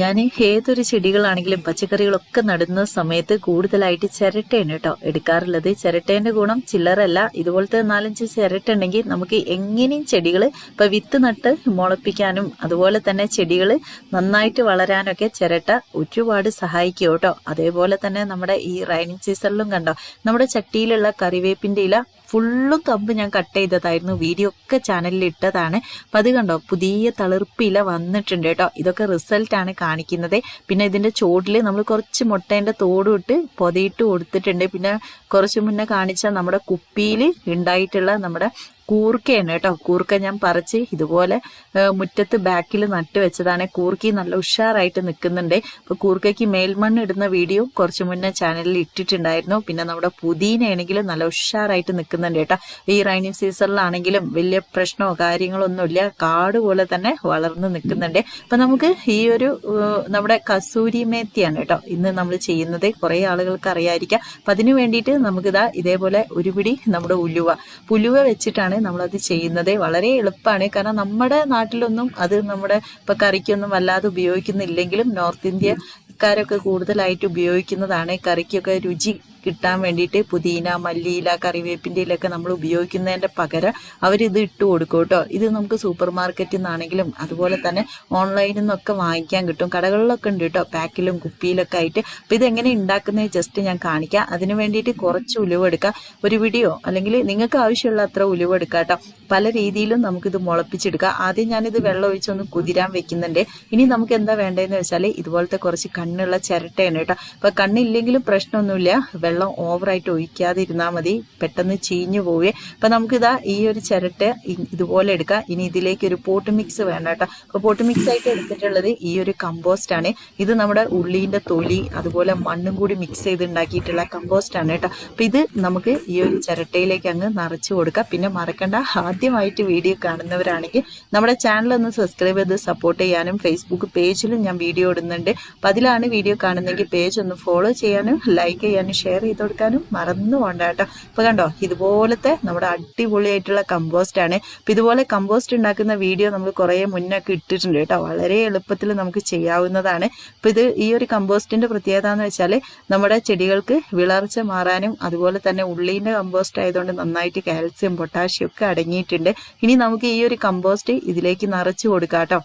ഞാൻ ഏതൊരു ചെടികളാണെങ്കിലും പച്ചക്കറികളൊക്കെ നടുന്ന സമയത്ത് കൂടുതലായിട്ട് ചിരട്ടയാണ് കേട്ടോ എടുക്കാറുള്ളത്. ചിരട്ടേന്റെ ഗുണം ചില്ലറല്ല. ഇതുപോലത്തെ നാലഞ്ച് ചിരട്ട ഉണ്ടെങ്കിൽ നമുക്ക് എങ്ങനെയും ചെടികൾ ഇപ്പൊ വിത്ത് നട്ട് മുളപ്പിക്കാനും അതുപോലെ തന്നെ ചെടികൾ നന്നായിട്ട് വളരാനൊക്കെ ചിരട്ട ഒരുപാട് സഹായിക്കും കേട്ടോ. അതേപോലെ തന്നെ നമ്മുടെ ഈ റൈനിങ് സീസണിലും കണ്ടോ നമ്മുടെ ചട്ടിയിലുള്ള കറിവേപ്പിന്റെ ഇല ഫുള്ളും കമ്പ് ഞാൻ കട്ട് ചെയ്തതായിരുന്നു. വീഡിയോ ഒക്കെ ചാനലിൽ ഇട്ടതാണ്. അപ്പം അത് കണ്ടോ പുതിയ തളിർപ്പില വന്നിട്ടുണ്ട് കേട്ടോ. ഇതൊക്കെ റിസൾട്ടാണ് കാണിക്കുന്നത്. പിന്നെ ഇതിന്റെ ചോട്ടിൽ നമ്മൾ കുറച്ച് മുട്ടേന്റെ തോടും ഇട്ട് പൊതയിട്ട് കൊടുത്തിട്ടുണ്ട്. പിന്നെ കുറച്ച് മുന്നേ കാണിച്ച നമ്മുടെ കുപ്പിയിൽ ഉണ്ടായിട്ടുള്ള നമ്മുടെ കൂർക്കയാണ് കേട്ടോ. കൂർക്ക ഞാൻ പറിച്ച് ഇതുപോലെ മുറ്റത്ത് ബാക്കിൽ നട്ട് വെച്ചതാണ്. കൂർക്കി നല്ല ഉഷാറായിട്ട് നിൽക്കുന്നുണ്ട് അപ്പോൾ കൂർക്കയ്ക്ക് മേൽമണ്ണ് ഇടുന്ന വീഡിയോ കുറച്ച് മുന്നേ ചാനലിൽ ഇട്ടിട്ടുണ്ടായിരുന്നു. പിന്നെ നമ്മുടെ പുതിനയാണെങ്കിലും നല്ല ഉഷാറായിട്ട് നിൽക്കുന്നുണ്ട് കേട്ടോ. ഈ റൈനി സീസണിലാണെങ്കിലും വലിയ പ്രശ്നമോ കാര്യങ്ങളോ ഒന്നുമില്ല. കാട് പോലെ തന്നെ വളർന്ന് നിൽക്കുന്നുണ്ട് അപ്പം നമുക്ക് ഈ ഒരു നമ്മുടെ കസൂരി മേത്തിയാണ് കേട്ടോ ഇന്ന് നമ്മൾ ചെയ്യുന്നത്. കുറേ ആളുകൾക്ക് അറിയാതിരിക്കാം അപ്പം അതിന് വേണ്ടിയിട്ട് നമുക്കിതാ ഇതേപോലെ ഒരു പിടി നമ്മുടെ ഉലുവ. പുലുവ വെച്ചിട്ടാണ് നമ്മളത് ചെയ്യുന്നത്. വളരെ എളുപ്പമാണ്. കാരണം നമ്മുടെ നാട്ടിലൊന്നും അത് നമ്മുടെ ഇപ്പൊ കറിക്കൊന്നും വല്ലാതെ ഉപയോഗിക്കുന്നില്ലെങ്കിലും നോർത്ത് ഇന്ത്യക്കാരൊക്കെ കൂടുതലായിട്ട് ഉപയോഗിക്കുന്നതാണ് കറിക്കൊക്കെ രുചി കിട്ടാൻ വേണ്ടിയിട്ട് പുതിന മല്ലിയില കറിവേപ്പിന്റെ ഇലയൊക്കെ നമ്മൾ ഉപയോഗിക്കുന്നതിന്റെ പകരം അവരിത് ഇട്ട് കൊടുക്കും കേട്ടോ. ഇത് നമുക്ക് സൂപ്പർ മാർക്കറ്റിൽ നിന്നാണെങ്കിലും അതുപോലെ തന്നെ ഓൺലൈനിൽ നിന്നൊക്കെ വാങ്ങിക്കാൻ കിട്ടും. കടകളിലൊക്കെ ഉണ്ട് കേട്ടോ. പാക്കിലും കുപ്പിയിലൊക്കെ ആയിട്ട്. അപ്പോൾ ഇതെങ്ങനെ ഉണ്ടാക്കുന്നത് ജസ്റ്റ് ഞാൻ കാണിക്കാം. അതിന് വേണ്ടിയിട്ട് കുറച്ച് ഉലുവ എടുക്കാം. ഒരു വീഡിയോ അല്ലെങ്കിൽ നിങ്ങൾക്ക് ആവശ്യമുള്ള അത്ര ഉലുവ എടുക്കുക കേട്ടോ. പല രീതിയിലും നമുക്കിത് മുളപ്പിച്ചെടുക്കാം. ആദ്യം ഞാനിത് വെള്ളം ഒഴിച്ചൊന്ന് കുതിരാൻ വെക്കുന്നുണ്ട്. ഇനി നമുക്ക് എന്താ വേണ്ടതെന്ന് വെച്ചാൽ ഇതുപോലത്തെ കുറച്ച് കണ്ണുള്ള ചിരട്ടയാണ് കേട്ടോ. അപ്പോൾ കണ്ണില്ലെങ്കിലും പ്രശ്നമൊന്നുമില്ല. വെള്ളം ഓവറായിട്ട് ഒഴിക്കാതെ ഇരുന്നാൽ മതി. പെട്ടെന്ന് ചീഞ്ഞു പോവേ. അപ്പം നമുക്കിതാ ഈ ഒരു ചിരട്ട ഇതുപോലെ എടുക്കാം. ഇനി ഇതിലേക്ക് ഒരു പോട്ട് മിക്സ് വേണം കേട്ടോ. അപ്പോൾ പോട്ട് മിക്സ് ആയിട്ട് എടുത്തിട്ടുള്ളത് ഈ ഒരു കമ്പോസ്റ്റ് ആണ്. ഇത് നമ്മുടെ ഉള്ളീന്റെ തൊലി അതുപോലെ മണ്ണും കൂടി മിക്സ് ചെയ്ത് ഉണ്ടാക്കിയിട്ടുള്ള കമ്പോസ്റ്റ് ആണ് കേട്ടോ. അപ്പം ഇത് നമുക്ക് ഈ ഒരു ചിരട്ടയിലേക്ക് അങ്ങ് നിറച്ചു കൊടുക്കാം. പിന്നെ മറക്കണ്ട ആദ്യമായിട്ട് വീഡിയോ കാണുന്നവരാണെങ്കിൽ നമ്മുടെ ചാനൽ ഒന്ന് സബ്സ്ക്രൈബ് ചെയ്ത് സപ്പോർട്ട് ചെയ്യാനും ഫേസ്ബുക്ക് പേജിലും ഞാൻ വീഡിയോ ഇടുന്നുണ്ട്. അപ്പം അതിലാണ് വീഡിയോ കാണുന്നെങ്കിൽ പേജ് ഒന്ന് ഫോളോ ചെയ്യാനും ലൈക്ക് ചെയ്യാനും ഷെയർ ചെയ്ത് കൊടുക്കാനും മറന്നു പോകണ്ട കേട്ടോ. ഇപ്പൊ കണ്ടോ ഇതുപോലത്തെ നമ്മുടെ അടിപൊളിയായിട്ടുള്ള കമ്പോസ്റ്റ് ആണ്. അപ്പൊ ഇതുപോലെ കമ്പോസ്റ്റ് ഉണ്ടാക്കുന്ന വീഡിയോ നമ്മൾ കുറെ മുന്നൊക്കെ ഇട്ടിട്ടുണ്ട് കേട്ടോ. വളരെ എളുപ്പത്തിൽ നമുക്ക് ചെയ്യാവുന്നതാണ്. അപ്പോൾ ഇത് ഈ ഒരു കമ്പോസ്റ്റിന്റെ പ്രത്യേകത എന്ന് വെച്ചാൽ നമ്മുടെ ചെടികൾക്ക് വിളർച്ച മാറാനും അതുപോലെ തന്നെ ഉള്ളീന്റെ കമ്പോസ്റ്റ് ആയതുകൊണ്ട് നന്നായിട്ട് കാൽസ്യം പൊട്ടാഷ്യം ഒക്കെ അടങ്ങിയിട്ടുണ്ട്. ഇനി നമുക്ക് ഈ ഒരു കമ്പോസ്റ്റ് ഇതിലേക്ക് നിറച്ചു കൊടുക്കാം കേട്ടോ.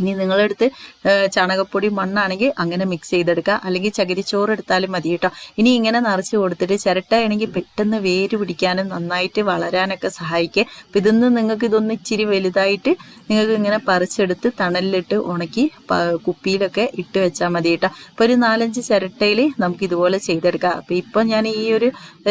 ഇനി നിങ്ങളെടുത്ത് ചാണകപ്പൊടി മണ്ണാണെങ്കിൽ അങ്ങനെ മിക്സ് ചെയ്തെടുക്കുക. അല്ലെങ്കിൽ ചകിരിച്ചോറ് എടുത്താലും മതി കേട്ടോ. ഇനി ഇങ്ങനെ നിറച്ച് കൊടുത്തിട്ട് ചിരട്ടയാണെങ്കിൽ പെട്ടെന്ന് വേര് പിടിക്കാനും നന്നായിട്ട് വളരാനൊക്കെ സഹായിക്കുക അപ്പം ഇതൊന്ന് നിങ്ങൾക്ക് ഇതൊന്ന് ഇച്ചിരി വലുതായിട്ട് നിങ്ങൾക്ക് ഇങ്ങനെ പറിച്ചെടുത്ത് തണലിലിട്ട് ഉണക്കി കുപ്പിയിലൊക്കെ ഇട്ട് വെച്ചാൽ മതി കേട്ടോ. അപ്പോൾ ഒരു നാലഞ്ച് ചിരട്ടയിൽ നമുക്ക് ഇതുപോലെ ചെയ്തെടുക്കാം. അപ്പോൾ ഇപ്പം ഞാൻ ഈ ഒരു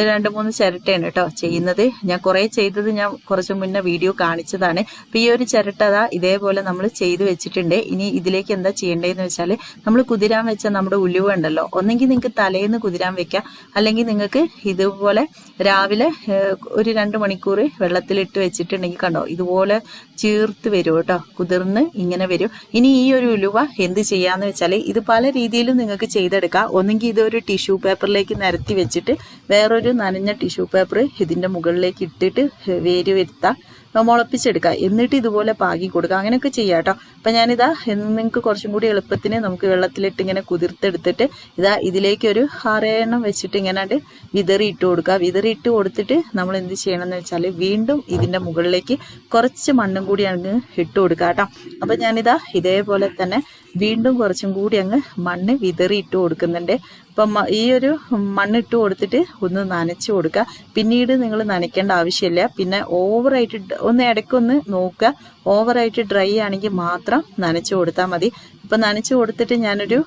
രണ്ട് മൂന്ന് ചിരട്ടയാണ് കേട്ടോ ചെയ്യുന്നത്. ഞാൻ കുറേ ചെയ്തത് ഞാൻ കുറച്ച് മുന്നേ വീഡിയോ കാണിച്ചതാണ്. അപ്പോൾ ഈ ഒരു ചിരട്ടതാ ഇതേപോലെ നമ്മൾ ചെയ്ത് വെച്ചിട്ട് വെച്ചിട്ടുണ്ട്. ഇനി ഇതിലേക്ക് എന്താ ചെയ്യേണ്ടതെന്ന് വെച്ചാൽ നമ്മൾ കുതിരാൻ വെച്ച നമ്മുടെ ഉലുവ ഉണ്ടല്ലോ. ഒന്നെങ്കിൽ നിങ്ങൾക്ക് തലേന്ന് കുതിരാൻ വെക്കാം. അല്ലെങ്കിൽ നിങ്ങൾക്ക് ഇതുപോലെ രാവിലെ ഒരു രണ്ട് മണിക്കൂർ വെള്ളത്തിലിട്ട് വെച്ചിട്ടുണ്ടെങ്കിൽ കണ്ടോ ഇതുപോലെ ചീർത്ത് വരും കേട്ടോ. കുതിർന്ന് ഇങ്ങനെ വരും. ഇനി ഈ ഒരു ഉലുവ എന്ത് ചെയ്യാന്ന് വെച്ചാൽ ഇത് പല രീതിയിലും നിങ്ങൾക്ക് ചെയ്തെടുക്കാം. ഒന്നെങ്കിൽ ഇതൊരു ടിഷ്യൂ പേപ്പറിലേക്ക് നിരത്തി വെച്ചിട്ട് വേറൊരു നനഞ്ഞ ടിഷ്യൂ പേപ്പർ ഇതിന്റെ മുകളിലേക്ക് ഇട്ടിട്ട് വേര് വരുത്താം. മുളപ്പിച്ചെടുക്കുക എന്നിട്ട് ഇതുപോലെ പാകി കൊടുക്കുക. അങ്ങനെയൊക്കെ ചെയ്യാം കേട്ടോ. അപ്പം ഞാനിതാ നിങ്ങൾക്ക് കുറച്ചും കൂടി എളുപ്പത്തിന് നമുക്ക് വെള്ളത്തിലിട്ട് ഇങ്ങനെ കുതിർത്തെടുത്തിട്ട് ഇതാ ഇതിലേക്ക് ഒരു ആറേണ്ണം വെച്ചിട്ട് ഇങ്ങനെ വിതറി ഇട്ട് കൊടുക്കുക. വിതറി ഇട്ട് കൊടുത്തിട്ട് നമ്മൾ എന്ത് ചെയ്യണം എന്ന് വെച്ചാൽ വീണ്ടും ഇതിന്റെ മുകളിലേക്ക് കുറച്ച് മണ്ണും കൂടി അങ്ങ് ഇട്ട് കൊടുക്കുക കേട്ടോ. അപ്പം ഞാനിതാ ഇതേപോലെ തന്നെ വീണ്ടും കുറച്ചും കൂടി അങ്ങ് മണ്ണ് വിതറി ഇട്ട് കൊടുക്കുന്നുണ്ട്. അപ്പം ഈ ഒരു മണ്ണിട്ട് കൊടുത്തിട്ട് ഒന്ന് നനച്ച് കൊടുക്കുക. പിന്നീട് നിങ്ങൾ നനയ്ക്കേണ്ട ആവശ്യമില്ല. പിന്നെ ഓവറായിട്ട് ഒന്ന് ഇടയ്ക്കൊന്ന് നോക്കുക. ഓവറായിട്ട് ഡ്രൈ ആണെങ്കിൽ മാത്രം നനച്ചു കൊടുത്താൽ മതി. ഇപ്പം നനച്ചു കൊടുത്തിട്ട് ഞാനൊരു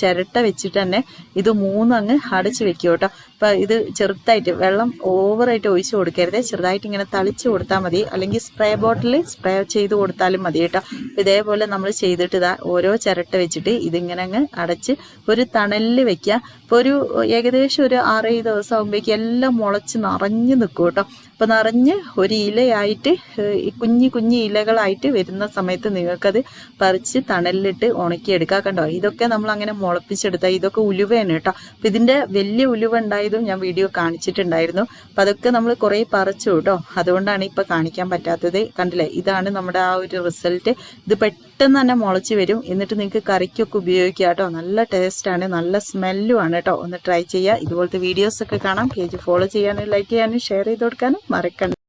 ചിരട്ട വെച്ചിട്ട് തന്നെ ഇത് മൂന്നങ്ങ് അടച്ച് വെക്കും കേട്ടോ. അപ്പം ഇത് ചെറുതായിട്ട് വെള്ളം ഓവറായിട്ട് ഒഴിച്ച് കൊടുക്കരുത്. ചെറുതായിട്ട് ഇങ്ങനെ തളിച്ച് കൊടുത്താൽ മതി. അല്ലെങ്കിൽ സ്പ്രേ ബോട്ടിൽ സ്പ്രേ ചെയ്ത് കൊടുത്താലും മതി കേട്ടോ. ഇതേപോലെ നമ്മൾ ചെയ്തിട്ട് ഇതാ ഓരോ ചിരട്ട വെച്ചിട്ട് ഇതിങ്ങനെ അങ്ങ് അടച്ച് ഒരു തണലിൽ വെക്കുക. ഇപ്പോൾ ഒരു ഏകദേശം ഒരു ആറേഴ് ദിവസം ആകുമ്പോഴേക്കും എല്ലാം മുളച്ച് നിറഞ്ഞു നിൽക്കും കേട്ടോ. അപ്പം നിറഞ്ഞ് ഒരു ഇലയായിട്ട് കുഞ്ഞു കുഞ്ഞു ഇലകളായിട്ട് വരുന്ന സമയത്ത് നിങ്ങൾക്കത് പറിച്ച് തണലിലിട്ട് ഉണക്കിയെടുക്കുക. കണ്ടോ? ഇതൊക്കെ നമ്മൾ അങ്ങനെ മുളപ്പിച്ചെടുത്ത ഇതൊക്കെ ഉലുവയാണ് കേട്ടോ. അപ്പം ഇതിന്റെ വലിയ ഉലുവ ഉണ്ടായതും ഞാൻ വീഡിയോ കാണിച്ചിട്ടുണ്ടായിരുന്നു. അപ്പം അതൊക്കെ നമ്മൾ കുറേ പറിച്ചു കേട്ടോ. അതുകൊണ്ടാണ് ഇപ്പം കാണിക്കാൻ പറ്റാത്തത്. കണ്ടില്ലേ? ഇതാണ് നമ്മുടെ ആ ഒരു റിസൾട്ട്. ഇത് പെട്ടെന്ന് തന്നെ മുളച്ച് വരും. എന്നിട്ട് നിങ്ങൾക്ക് കറിക്കൊക്കെ ഉപയോഗിക്കാം കേട്ടോ. നല്ല ടേസ്റ്റാണ് നല്ല സ്മെല്ലും ആണ് കേട്ടോ. ഒന്ന് ട്രൈ ചെയ്യുക. ഇതുപോലത്തെ വീഡിയോസ് ഒക്കെ കാണാം. പേജ് ഫോളോ ചെയ്യാനും ലൈക്ക് ചെയ്യാനും ഷെയർ ചെയ്ത് കൊടുക്കാനും മറക്കണ്ട.